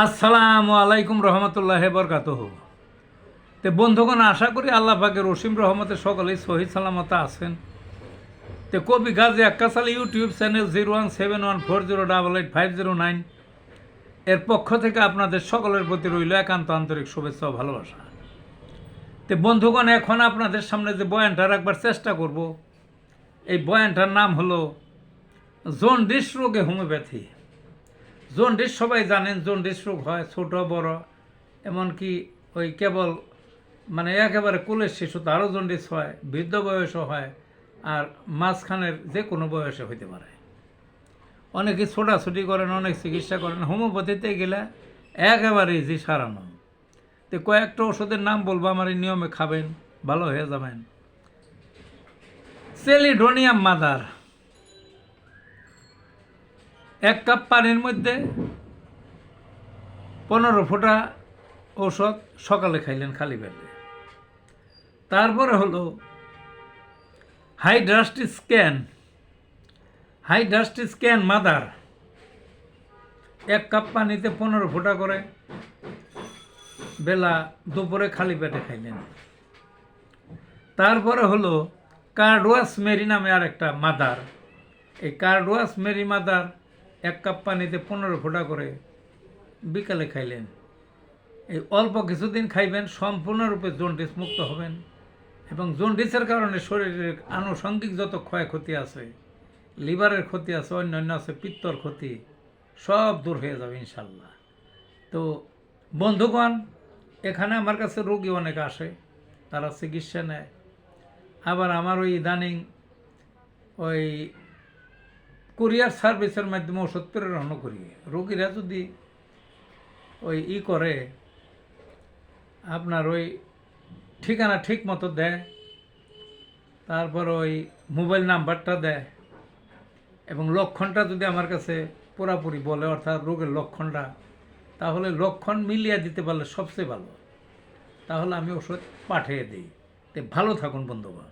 আসসালামু আলাইকুম রহমতুল্লাহ বরকাত তে বন্ধুগণ, আশা করি আল্লাহ পাকের রসিম রহমতে সকলেই শহীদ সালামত আছেন। তে কবি Gazi আক্কাসাল YouTube channel zero one seven one four zero double eight five zero nine এর পক্ষ থেকে আপনাদের সকলের প্রতি রইল একান্ত আন্তরিক শুভেচ্ছা ও ভালোবাসা। তে বন্ধুগণ, এখন আপনাদের সামনে যে বয়ানটা রাখবার চেষ্টা করব, এই বয়ানটার নাম হলো, জন্ডিস রোগে হোমিওপ্যাথি। জন্ডিস সবাই জানেন জন্ডিস রোগ হয়, ছোট, বড়। এমনকি ওই কেবল মানে একেবারে কুলের শিশু তারও জন্ডিস হয়, বৃদ্ধ বয়সও হয়, আর মাঝখানের যে কোনো বয়সে হইতে পারে। অনেকে ছোটাছুটি করেন, অনেক চিকিৎসা করেন, হোমিওপ্যাথিতে গেলে একেবারে ইজি সারানো। তো কয়েকটা ওষুধের নাম বলব, আমার এই নিয়মে খাবেন, ভালো হয়ে যাবেন। সেলিডোনিয়াম মাদার। এক কাপ পানির মধ্যে পনেরো ফোঁটা ঔষধ সকালে খাইলেন খালি পেটে। তারপরে হলো হাইড্রাস্টি স্ক্যান। হাইড্রাস্টি স্ক্যান মাদার। এক কাপ পানিতে পনেরো ফোঁটা করে বেলা দুপুরে খালি পেটে খাইলেন। তারপরে হলো কার্ডওয়াস মেরি নামে আর একটা মাদার। এই কার্ডওয়াস মেরি মাদার এক কাপ পানিতে পনেরো ফোঁটা করে বিকালে খাইলেন। এই অল্প কিছুদিন খাইবেন, সম্পূর্ণরূপে জন্ডিস মুক্ত হবেন এবং জন্ডিসের কারণে শরীরের আনুষঙ্গিক যত ক্ষয়ক্ষতি আছে, লিভারের ক্ষতি আছে, অন্যান্য আছে, পিত্তর ক্ষতি, সব দূর হয়ে যাবে ইনশাল্লাহ। তো বন্ধুগণ, এখানে আমার কাছে রোগী অনেক আসে, তারা চিকিৎসা নেয়। আবার আমার ওই ইদানিং ওই কুরিয়ার সার্ভিসের মাধ্যমে ওষুধ প্রেরণও করি। রোগীরা যদি ওই ই করে, আপনার ওই ঠিকানা ঠিক মতো দেয়, তারপর ওই মোবাইল নাম্বারটা দেয়, এবং লক্ষণটা যদি আমার কাছে পুরাপুরি বলে, অর্থাৎ রোগের লক্ষণটা, তাহলে লক্ষণ মিলিয়ে দিতে পারলে সবচেয়ে ভালো। তাহলে আমি ওষুধ পাঠিয়ে দিই। তো ভালো থাকুন, বন্ধুগণ।